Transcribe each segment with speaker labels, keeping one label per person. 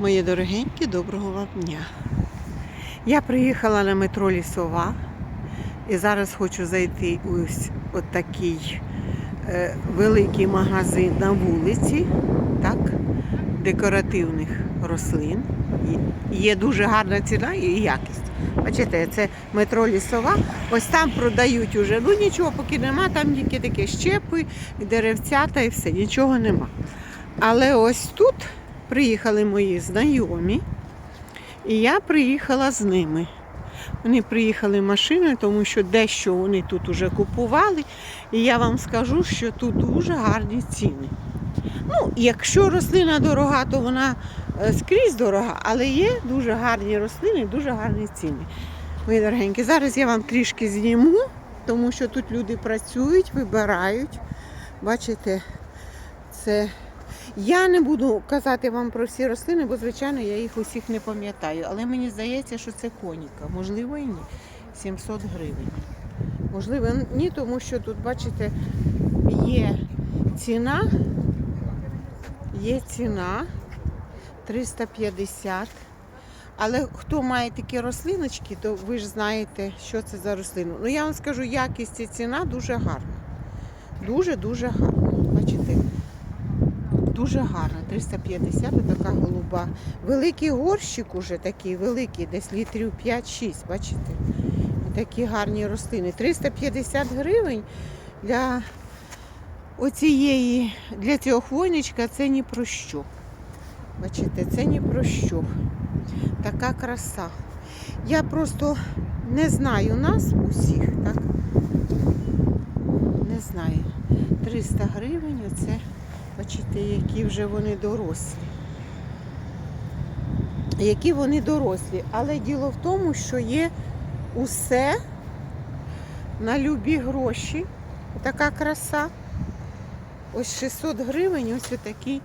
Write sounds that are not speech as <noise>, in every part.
Speaker 1: Мої дорогенькі, доброго вам дня. Я приїхала на метро Лісова і зараз хочу зайти у ось от такий е, великий магазин на вулиці, так, декоративних рослин. Є дуже гарна ціна і якість. Бачите, це метро Лісова. Ось там продають уже. Ну нічого поки нема, там тільки такі щепи, деревцята і все, нічого нема. Але ось тут приїхали мої знайомі, і я приїхала з ними. Вони приїхали машиною, тому що дещо вони тут уже купували. І я вам скажу, що тут дуже гарні ціни. Ну, якщо рослина дорога, то вона е, скрізь дорога, але є дуже гарні рослини, дуже гарні ціни. Мої дорогенькі, зараз я вам трішки зніму, тому що тут люди працюють, вибирають. Бачите, це я не буду казати вам про всі рослини, бо, звичайно, я їх усіх не пам'ятаю. Але мені здається, що це коніка. Можливо, і ні. 700 гривень. Можливо, ні, тому що тут, бачите, є ціна. Є ціна 350. Але хто має такі рослиночки, то ви ж знаєте, що це за рослину. Ну я вам скажу, якість і ціна дуже гарна. Дуже-дуже гарна. Дуже гарна, 350, така голуба. Великий горщик уже такий великий, десь літрів 5-6, бачите? Такі гарні рослини. 350 гривень для оцієї, для цього хвойничка це ні про що. Бачите, це ні про що. Така краса. Я просто не знаю нас усіх, так? Не знаю. 300 гривень оце. Бачите, які вже вони дорослі. Які вони дорослі. Але діло в тому, що є усе на любі гроші. Така краса. Ось 600 гривень, ось отакий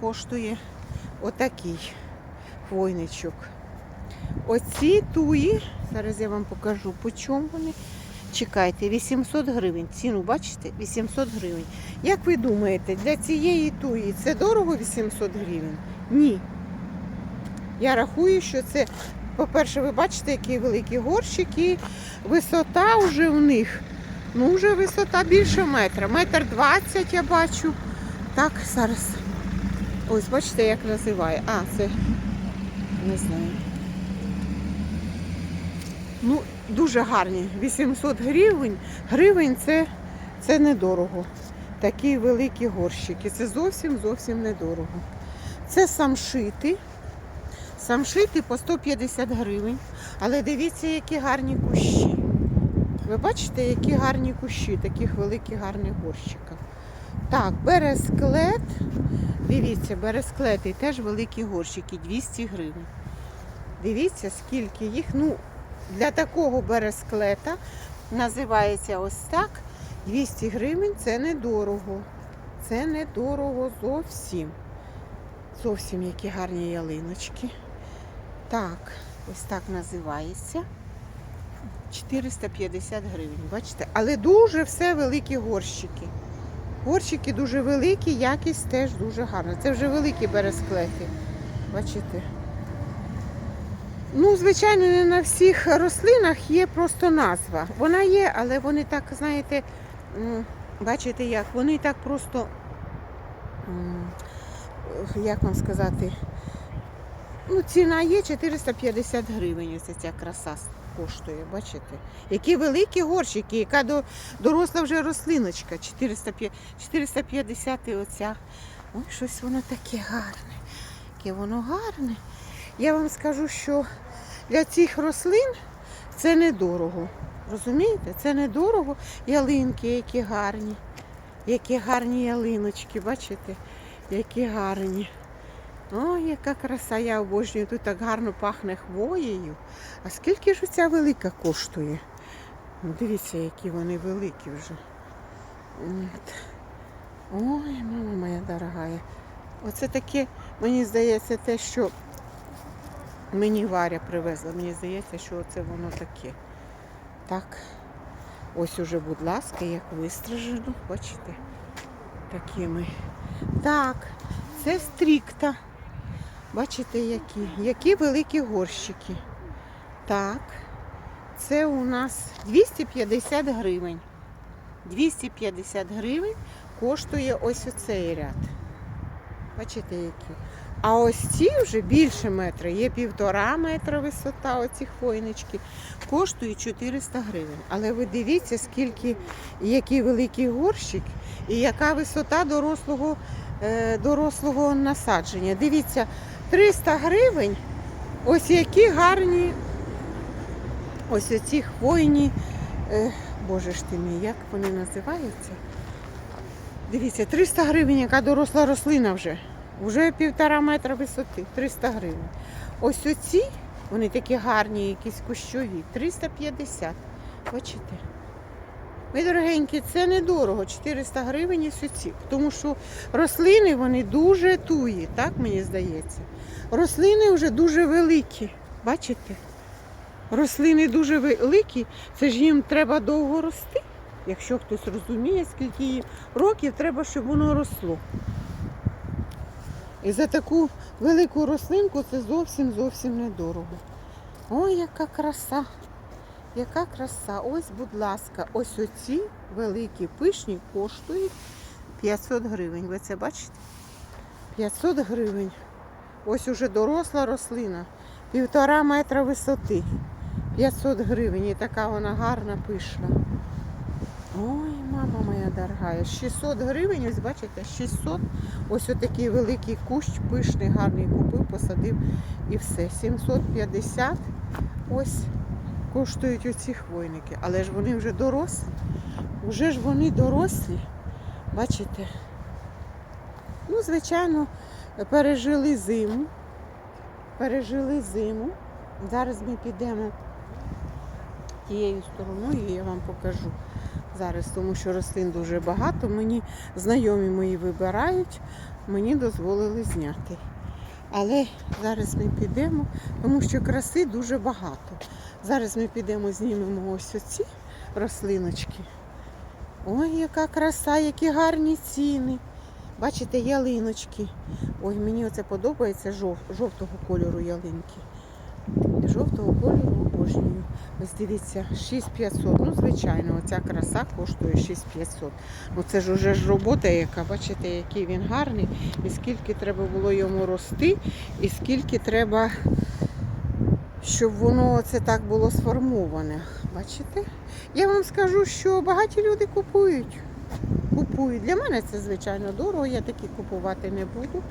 Speaker 1: коштує отакий хвойничок. Оці туї, зараз я вам покажу, по чому вони. Чекайте, 800 гривень. Ціну бачите? 800 гривень. Як ви думаєте, для цієї туї це дорого 800 гривень? Ні. Я рахую, що це, по-перше, ви бачите, які великі горщики, висота вже у них. Ну, вже висота більше метра. Метр двадцять я бачу. Так, зараз. Ось, бачите, як називає. А, це не знаю. Ну, дуже гарні. 800 гривень. Гривень це, це недорого. Такі великі горщики. Це зовсім зовсім недорого. Це самшити. Самшити по 150 гривень. Але дивіться, які гарні кущі. Ви бачите, які гарні кущі, таких великих гарних горщиків. Так, бересклет. Дивіться, бересклети теж великі горщики, 200 гривень. Дивіться, скільки їх. Ну, для такого бересклета називається ось так. 200 гривень це недорого. Це недорого зовсім. Зовсім які гарні ялиночки. Так, ось так називається. 450 гривень, бачите? Але дуже все великі горщики. Горщики дуже великі, якість теж дуже гарна. Це вже великі бересклети. Бачите? Ну, звичайно, не на всіх рослинах є просто назва. Вона є, але вони так, знаєте, бачите як, вони так просто, як вам сказати, ну, ціна є 450 гривень. Ось ця краса коштує, бачите? Які великі горщики, яка до, доросла вже рослиночка. 450, 450 і оця. Ой, щось воно таке гарне. Яке воно гарне. Я вам скажу, що для цих рослин це недорого. Розумієте? Це недорого. Ялинки, які гарні. Які гарні ялиночки, бачите? Які гарні. Ой, яка краса, я обожнюю. Тут так гарно пахне хвоєю. А скільки ж ця велика коштує? Ну, Дивіться, які вони великі вже. От. Ой, мама моя дорогая. Оце таке, мені здається, те, що мені Варя привезла. Мені здається, що це воно таке. Так. Ось уже, будь ласка, як вистражено, бачите, такими. Так, це стрікта. Бачите, які? Які великі горщики. Так, це у нас 250 гривень. 250 гривень коштує ось оцей ряд. Бачите, які? А ось ці вже більше метра, є півтора метра висота, оці хвойнички, коштують 400 гривень. Але ви дивіться, скільки, який великий горщик і яка висота дорослого, е, дорослого насадження. Дивіться, 300 гривень, ось які гарні, ось оці хвойні, е, боже ж ти мій, як вони називаються? Дивіться, 300 гривень, яка доросла рослина вже. Вже півтора метра висоти, 300 гривень. Ось оці, вони такі гарні, якісь кущові, 350. Бачите? Ви, дорогенькі, це недорого, 400 гривень і оці. Тому що рослини вони дуже туї, так мені здається. Рослини вже дуже великі. Бачите? Рослини дуже великі, це ж їм треба довго рости. Якщо хтось розуміє, скільки років треба, щоб воно росло. І за таку велику рослинку це зовсім зовсім недорого. Ой, яка краса! Яка краса! Ось, будь ласка, ось оці великі пишні коштують 500 гривень. Ви це бачите? 500 гривень. Ось уже доросла рослина. Півтора метра висоти. 500 гривень. І така вона гарна, пишна. Ой, мама моя дорога, 600 гривень, ось бачите, 600. Ось отакий великий кущ, пишний, гарний купив, посадив і все. 750 ось коштують оці хвойники. Але ж вони вже дорослі. Вже ж вони дорослі. Бачите? Ну, звичайно, пережили зиму. Пережили зиму. Зараз ми підемо тією стороною, і я вам покажу зараз, тому що рослин дуже багато. Мені знайомі мої вибирають, мені дозволили зняти. Але зараз ми підемо, тому що краси дуже багато. Зараз ми підемо, знімемо ось оці рослиночки. Ой, яка краса, які гарні ціни. Бачите, ялиночки. Ой, мені оце подобається жов, жовтого кольору ялинки. Жовтого кольору обожнюю. Ось дивіться, 6500. Ну, звичайно, оця краса коштує 6500. Ну це ж уже ж робота, яка, бачите, який він гарний, і скільки треба було йому рости, і скільки треба, щоб воно це так було сформоване. Бачите? Я вам скажу, що багаті люди купують. Купують. Для мене це, звичайно, дорого, я такі купувати не буду.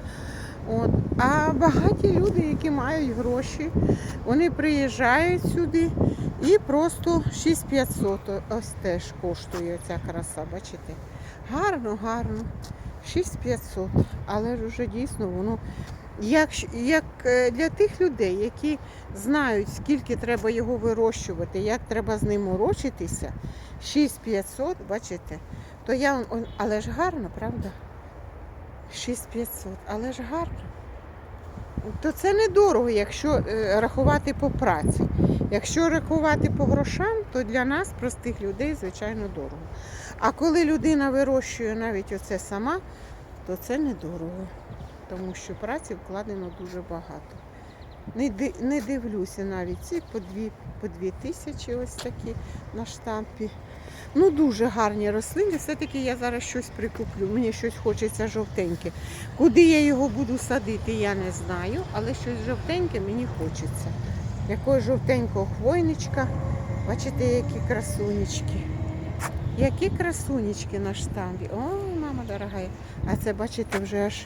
Speaker 1: От. А багаті люди, які мають гроші, вони приїжджають сюди і просто 6500 ось теж коштує ця краса, бачите? Гарно, гарно. 6500. Але ж вже дійсно воно як, як е, для тих людей, які знають, скільки треба його вирощувати, як треба з ним морочитися, 6500, бачите, то я але ж гарно, правда? 6500, але ж гарно. То це недорого, якщо е, рахувати по праці. Якщо рахувати по грошам, то для нас, простих людей, звичайно, дорого. А коли людина вирощує навіть оце сама, то це недорого. Тому що праці вкладено дуже багато. Не, ди- не дивлюся навіть ці по дві, по дві тисячі ось такі на штампі. Ну, дуже гарні рослини. Все-таки я зараз щось прикуплю. Мені щось хочеться жовтеньке. Куди я його буду садити, я не знаю, але щось жовтеньке мені хочеться. Якогось жовтенького хвойничка. Бачите, які красунечки. Які красунечки на штамбі. Ой, мама дорога. А це, бачите, вже аж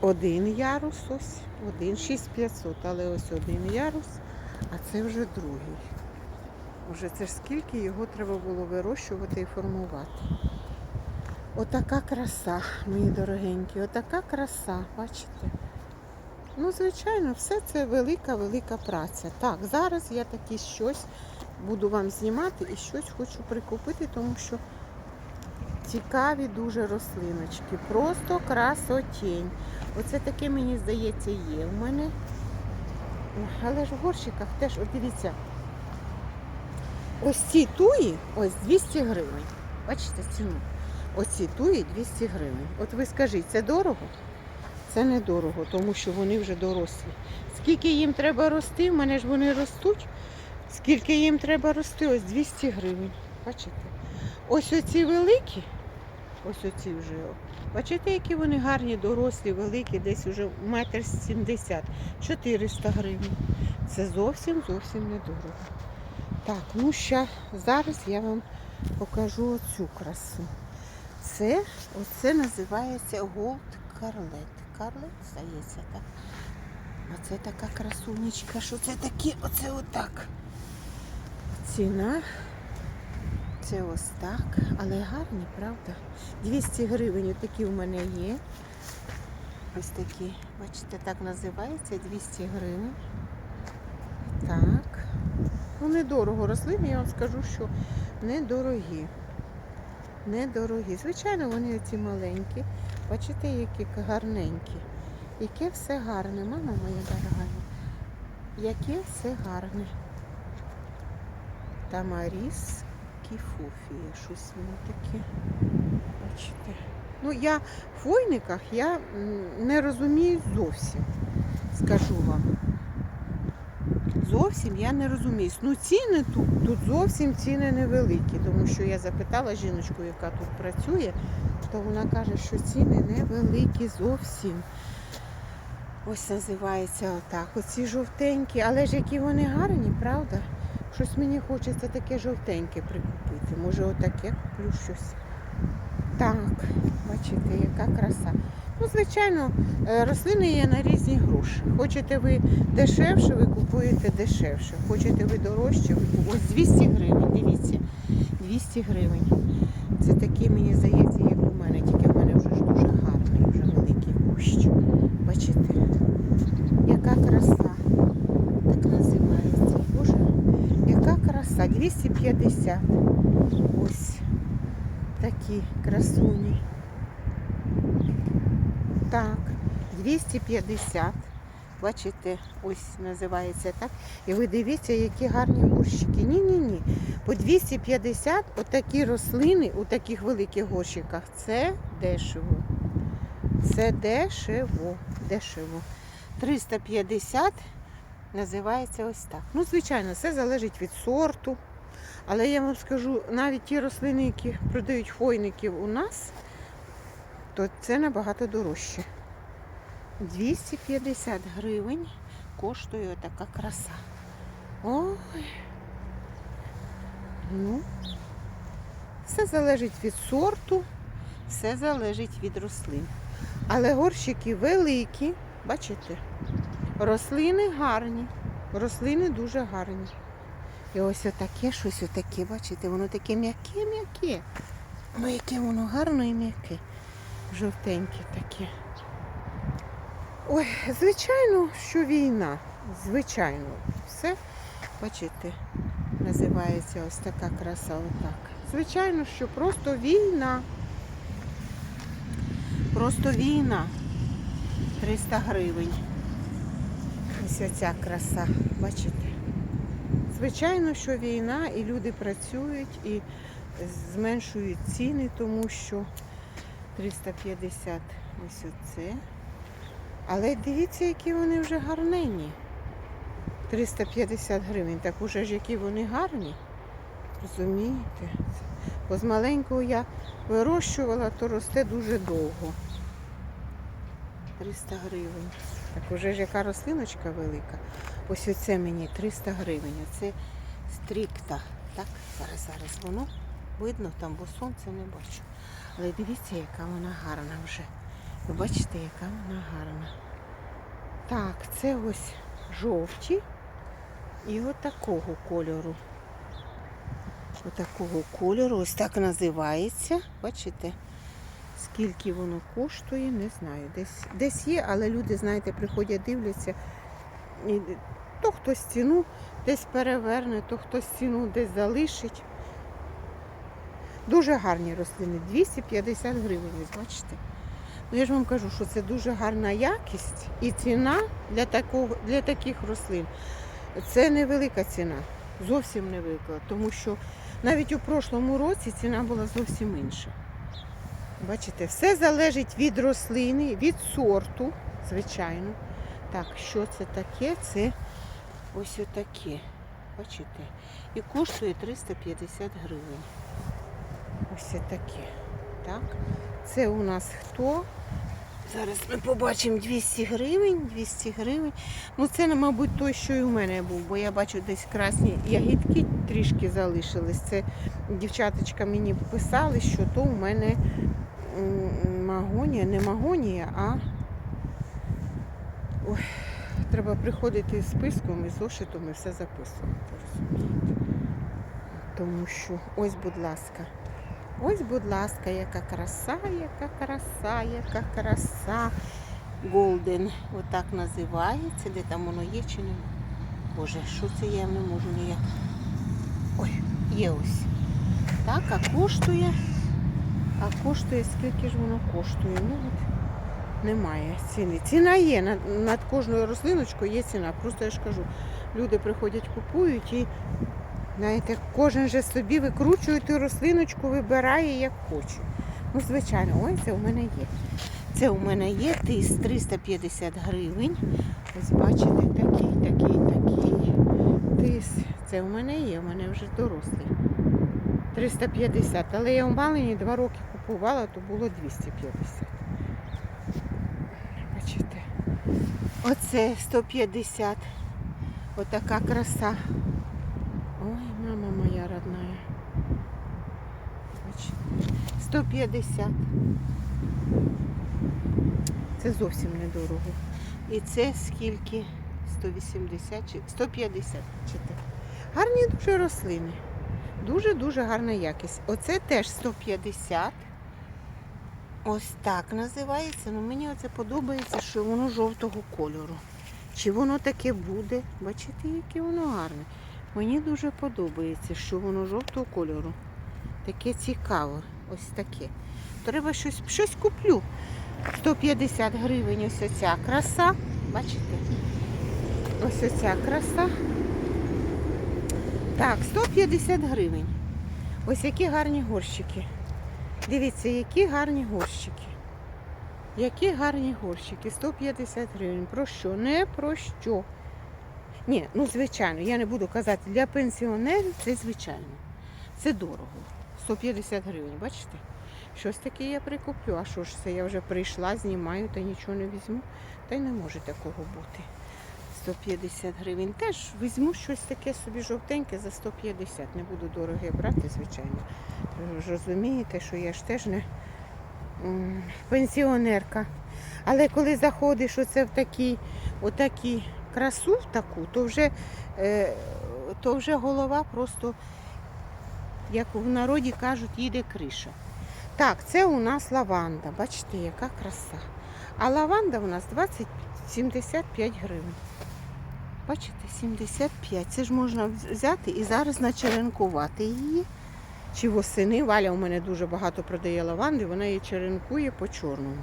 Speaker 1: один ярус ось. Один 6500, але ось один ярус, а це вже другий. Уже це ж скільки його треба було вирощувати і формувати. Отака краса, мої дорогенькі, отака краса, бачите? Ну, звичайно, все це велика-велика праця. Так, зараз я таки щось буду вам знімати і щось хочу прикупити, тому що цікаві дуже рослиночки. Просто красотень. Оце таке, мені здається, є в мене. Але ж в горщиках теж, от дивіться, ось ці туї, ось 200 гривень. Бачите ціну? Оці туї 200 гривень. От ви скажіть, це дорого? це недорого, тому що вони вже дорослі. Скільки їм треба рости, в мене ж вони ростуть. Скільки їм треба рости? Ось 200 гривень. Бачите? Ось оці великі, ось оці вже. Бачите, які вони гарні, дорослі, великі, десь вже метр сімдесят, 400 гривень. Це зовсім зовсім недорого. Так, ну ще зараз я вам покажу оцю красу. Це, оце називається Gold Carlet. Carlet, здається, так. Оце така красунечка. Що це таке? Оце отак. Ціна. Це ось так. Але гарні, правда? 200 гривень такі в мене є. Ось такі. Бачите, так називається 200 гривень. Так. Ну, недорого рослини, я вам скажу, що недорогі. Недорогі. Звичайно, вони ці маленькі. Бачите, які гарненькі. Яке все гарне, мама моя дорога. Яке все гарне. Тамаріс кіфуфія. Щось воно таке. Бачите. Ну, я в хвойниках я не розумію зовсім, скажу вам. Зовсім я не розумію. Ну ціни тут, тут зовсім ціни невеликі, тому що я запитала жіночку, яка тут працює, то вона каже, що ціни невеликі зовсім. Ось називається отак. Оці жовтенькі, але ж які вони гарні, правда? Щось мені хочеться таке жовтеньке прикупити. Може отаке куплю щось. Так, бачите, яка краса. Ну, звичайно, е, рослини є на різні гроші. Хочете ви дешевше, ви купуєте дешевше. Хочете ви дорожче, ви купуєте. Ось 200 гривень, дивіться. 200 гривень. Це такі, мені здається, як у мене, тільки в мене вже ж дуже гарний, вже великий кущ. Бачите, яка краса. Так називається. Боже, яка краса. 250. Ось такі красуні. Так, 250. Бачите, ось називається так. І ви дивіться, які гарні горщики. Ні-ні-ні. По 250 отакі рослини у таких великих горщиках. Це дешево. Це дешево. Дешево. 350 називається ось так. Ну, звичайно, все залежить від сорту. Але я вам скажу, навіть ті рослини, які продають хвойників у нас, то це набагато дорожче. 250 гривень коштує така краса. Ой. Ну, все залежить від сорту, все залежить від рослин. Але горщики великі, бачите, рослини гарні, рослини дуже гарні. І ось отаке щось отаке, бачите, воно таке м'яке-м'яке. Ну, яке воно гарне і м'яке. Жовтеньке таке. Ой, звичайно, що війна. Звичайно. Все, бачите, називається ось така краса отак. Звичайно, що просто війна. Просто війна. 300 гривень. Ось оця краса, бачите? Звичайно, що війна і люди працюють і зменшують ціни, тому що 350 ось оце. Але дивіться, які вони вже гарненні. 350 гривень. Так уже ж які вони гарні. Розумієте? Бо з маленького я вирощувала, то росте дуже довго. 300 гривень. Так уже ж яка рослиночка велика. Ось оце мені 300 гривень. Оце стрікта. Так, зараз, зараз воно видно, там, бо сонце не бачу. Але дивіться, яка вона гарна вже. Ви бачите, яка вона гарна. Так, це ось жовті і отакого кольору. Отакого кольору, ось так називається. Бачите? Скільки воно коштує, не знаю. Десь, десь є, але люди, знаєте, приходять, дивляться. І то хтось ціну десь переверне, то хтось ціну десь залишить. Дуже гарні рослини, 250 гривень, бачите. Ну, я ж вам кажу, що це дуже гарна якість і ціна для, такого, для таких рослин. Це невелика ціна, зовсім невелика, тому що навіть у прошлому році ціна була зовсім інша. Бачите, все залежить від рослини, від сорту. звичайно. Так, що це таке? Це ось отаке. Бачите? І коштує 350 гривень. Ось таке. Так. Це у нас хто? Зараз ми побачимо 200 гривень, 200 гривень. Ну це, мабуть, той, що і у мене був, бо я бачу десь красні ягідки трішки залишились. Це дівчаточка мені писали, що то у мене магонія, не магонія, а Ой, треба приходити з списком і зошитом і все записувати. Тому що ось, будь ласка. Ось, будь ласка, яка краса, яка краса, яка краса. Голден, отак називається. Де там воно є чи не? Боже, що це я не можу ніяк. Ой, є ось. Так, а коштує. А коштує, скільки ж воно коштує? Ну от немає ціни. Ціна є. Над, над кожною рослиночкою є ціна. Просто я ж кажу, люди приходять, купують і Знаєте, кожен же собі викручує ту рослиночку, вибирає як хоче. Ну, звичайно, ой, це у мене є. Це у мене є тис 350 гривень. Ось бачите, такий, такий, такий. Тис. Це у мене є, у мене вже дорослий. 350. Але я у Малині два роки купувала, то було 250. Бачите. Оце 150. Отака краса. Ой, мама моя родная. Бачите, 150. Це зовсім недорого. І це скільки? 180 чи 150. Чите. Гарні дуже рослини. Дуже-дуже гарна якість. Оце теж 150. Ось так називається. Ну мені оце подобається, що воно жовтого кольору. Чи воно таке буде? Бачите, яке воно гарне. Мені дуже подобається, що воно жовтого кольору. Таке цікаве. Ось таке. Треба щось, щось куплю. 150 гривень ось ця краса. Бачите? Ось оця краса. Так, 150 гривень. Ось які гарні горщики. Дивіться, які гарні горщики. Які гарні горщики. 150 гривень. Про що? Не про що. Ні, ну звичайно, я не буду казати, для пенсіонерів це звичайно. Це дорого. 150 гривень, бачите? Щось таке я прикуплю. А що ж це? Я вже прийшла, знімаю та нічого не візьму. Та й не може такого бути. 150 гривень. Теж візьму щось таке собі жовтеньке за 150. Не буду дороге брати, звичайно. Розумієте, що я ж теж не пенсіонерка. Але коли заходиш оце в такі, отакі красу в таку, то вже, е, то вже голова просто, як в народі кажуть, їде криша. Так, це у нас лаванда. Бачите, яка краса. А лаванда у нас 20, 75 гривень. Бачите, 75. Це ж можна взяти і зараз начеренкувати її. Чи восени. Валя у мене дуже багато продає лаванди, вона її черенкує по чорному.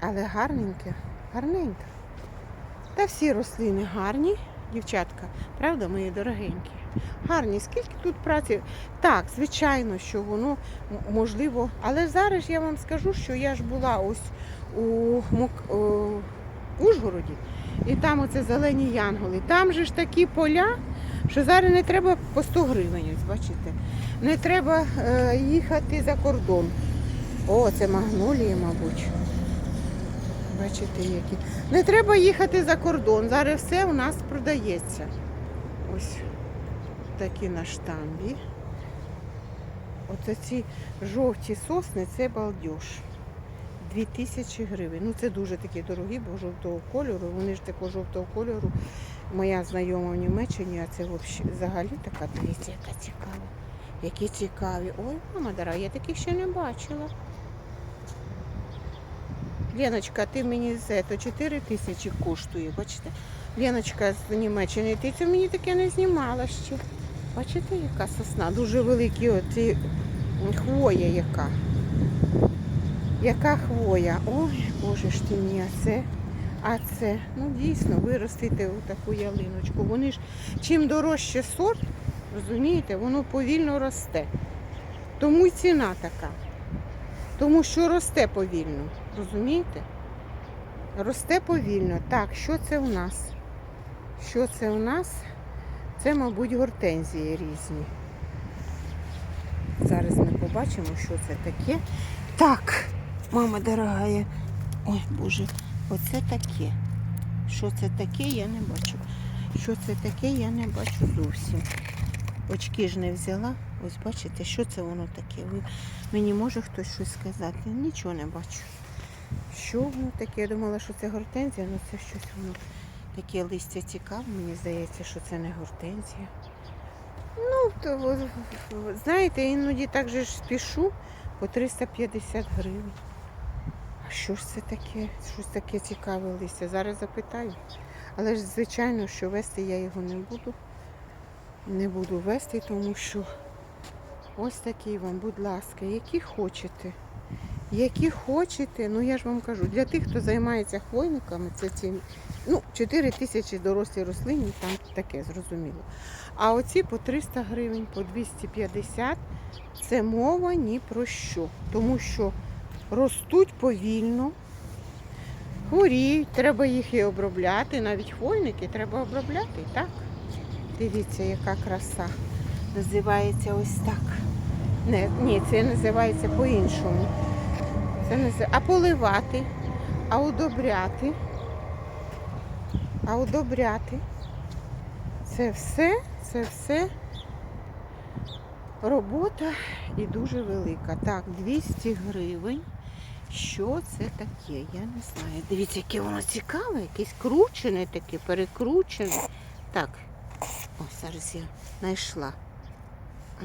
Speaker 1: Але гарненьке, гарненьке. Та всі рослини гарні, дівчатка, правда, мої дорогенькі? Гарні, скільки тут праці? Так, звичайно, що воно можливо. Але зараз я вам скажу, що я ж була ось у Ужгороді, і там оце зелені янголи. Там же ж такі поля, що зараз не треба по 100 гривень, ось бачите. Не треба е, їхати за кордон. О, це магнолії, мабуть. Бачите, які. Не треба їхати за кордон. Зараз все у нас продається. Ось такі на штамбі. Оце ці жовті сосни це балдеж. 2000 гривень. Ну це дуже такі дорогі, бо жовтого кольору. Вони ж такого жовтого кольору. Моя знайома в Німеччині, а це взагалі- така, дивіться, яка цікава. Які цікаві. Ой, мама дорога, я таких ще не бачила. Леночка, ти мені це, то 4 тисячі коштує, бачите? Леночка з Німеччини, ти це мені таке не знімала ще. Бачите, яка сосна? Дуже великі оці хвоя яка. Яка хвоя? Ой, боже ж ти мій, а це, а це, ну дійсно, виростити таку ялиночку. Вони ж чим дорожче сорт, розумієте, воно повільно росте. Тому й ціна така. Тому що росте повільно. Розумієте? Росте повільно. Так, що це у нас? Що це у нас? Це, мабуть, гортензії різні. Зараз ми побачимо, що це таке. Так, мама дорогая. Ой, Боже, оце таке. Що це таке, я не бачу. Що це таке, я не бачу зовсім. Очки ж не взяла. Ось бачите, що це воно таке? Ви, мені може хтось щось сказати? Нічого не бачу. Що воно таке? Я думала, що це гортензія, але це щось воно таке листя цікаве. Мені здається, що це не гортензія. Ну, то, знаєте, іноді так же ж спішу по 350 гривень. А що ж це таке? Щось таке цікаве листя. Зараз запитаю. Але ж, звичайно, що вести я його не буду. Не буду вести, тому що ось такий вам, будь ласка, які хочете. Які хочете, ну я ж вам кажу, для тих, хто займається хвойниками, це ці, ну, 4 тисячі дорослі рослини, там таке зрозуміло. А оці по 300 гривень, по 250 це мова ні про що. Тому що ростуть повільно, хворіють, треба їх і обробляти. Навіть хвойники треба обробляти, так? Дивіться, яка краса. Називається ось так. Не, ні, це називається по-іншому. Це назив... А поливати, а удобряти. А удобряти. Це все, це все робота і дуже велика. Так, 200 гривень. Що це таке? Я не знаю. Дивіться, яке воно цікаве, якесь кручене таке, перекручене. Так, о, зараз я знайшла.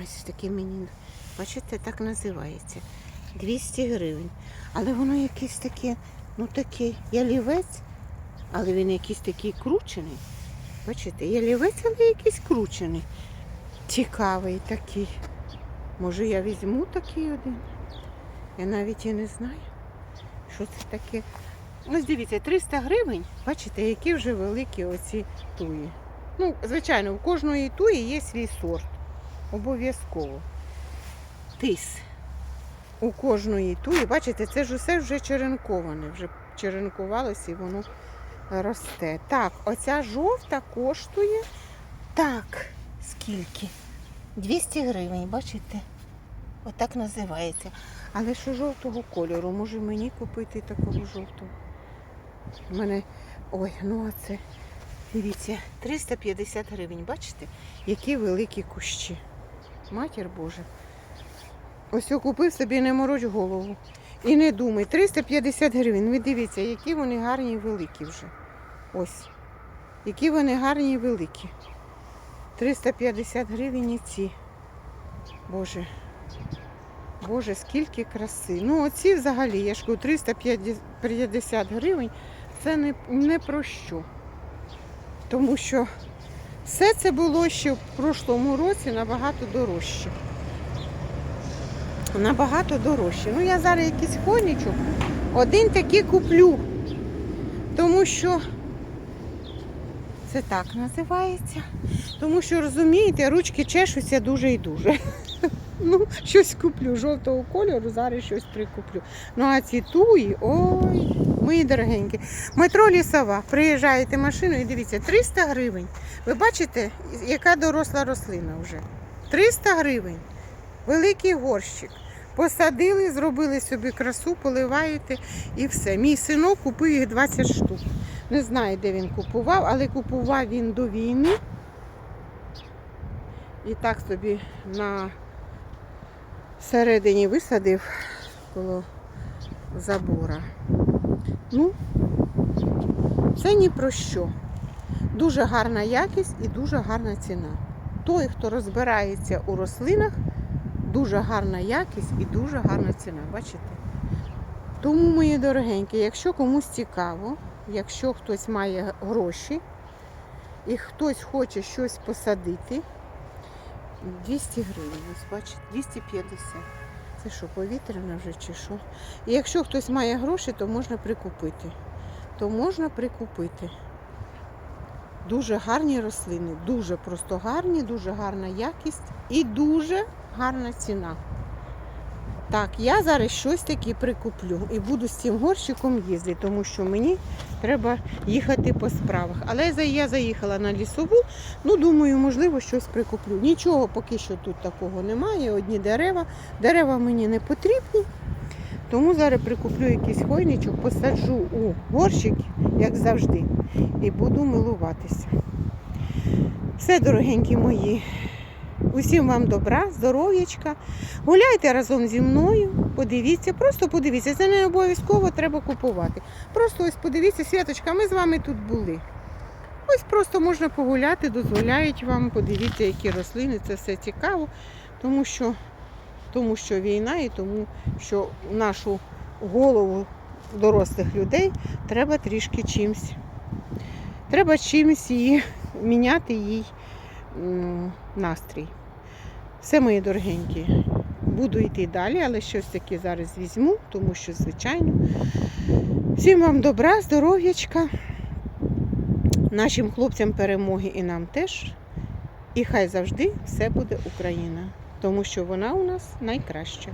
Speaker 1: Ось таке мені, бачите, так називається. 200 гривень. Але воно якесь таке, ну таке, ялівець, але він якийсь такий кручений. Бачите, ялівець, але якийсь кручений. Цікавий такий. Може я візьму такий один? Я навіть і не знаю, що це таке. Ось дивіться, 300 гривень, бачите, які вже великі оці туї. Ну, звичайно, у кожної туї є свій сорт. Обов'язково. Тис. У кожної туї, бачите, це ж усе вже черенковане, вже черенкувалося і воно росте. Так, оця жовта коштує. Так, скільки? 200 гривень, бачите? Отак називається. Але що жовтого кольору? Може мені купити такого жовтого? У мене. Ой, ну а це. Дивіться, 350 гривень, бачите, які великі кущі. Матір Божа. Ось я купив собі не мороч голову. І не думай, 350 гривень. Ви дивіться, які вони гарні і великі вже. Ось. Які вони гарні і великі. 350 гривень і ці. Боже. Боже, скільки краси. Ну, оці взагалі, я ж кажу, 350 гривень це не, не про що. Тому що все це було ще в прошлому році набагато дорожче. Набагато дорожче. Ну, я зараз якийсь хонічок, один такий куплю. Тому що це так називається. Тому що, розумієте, ручки чешуться дуже і дуже. <laughs> Ну, щось куплю жовтого кольору, зараз щось прикуплю. Ну а ці туї, ой, мої дорогенькі. Метро лісова. Приїжджаєте машиною і дивіться, 300 гривень. Ви бачите, яка доросла рослина вже? 300 гривень. Великий горщик. Посадили, зробили собі красу, поливаєте і все. Мій синок купив їх 20 штук. Не знаю, де він купував, але купував він до війни. І так собі на всередині висадив коло забора. Ну, це ні про що. Дуже гарна якість і дуже гарна ціна. Той, хто розбирається у рослинах, дуже гарна якість і дуже гарна ціна. Бачите? Тому, мої дорогенькі, якщо комусь цікаво, якщо хтось має гроші і хтось хоче щось посадити, 200 гривень, ось бачите, 250. Це що, повітряна вже чи що? І якщо хтось має гроші, то можна прикупити. То можна прикупити. Дуже гарні рослини, дуже просто гарні, дуже гарна якість і дуже гарна ціна. Так, я зараз щось таке прикуплю і буду з цим горщиком їздити, тому що мені треба їхати по справах. Але я заїхала на лісову, ну думаю, можливо, щось прикуплю. Нічого поки що тут такого немає, одні дерева. Дерева мені не потрібні. Тому зараз прикуплю якийсь хойничок, посаджу у горщик, як завжди, і буду милуватися. Все, дорогенькі мої. Усім вам добра, здоров'ячка. Гуляйте разом зі мною, подивіться, просто подивіться. Це не обов'язково треба купувати. Просто ось подивіться, Святочка, ми з вами тут були. Ось просто можна погуляти, дозволяють вам, подивіться, які рослини, це все цікаво, тому що, тому що війна і тому що нашу голову дорослих людей треба трішки чимсь. Треба чимось її міняти їй настрій. Все, мої дорогенькі. Буду йти далі, але щось таке зараз візьму, тому що, звичайно. Всім вам добра, здоров'ячка, нашим хлопцям перемоги і нам теж. І хай завжди все буде Україна, тому що вона у нас найкраща.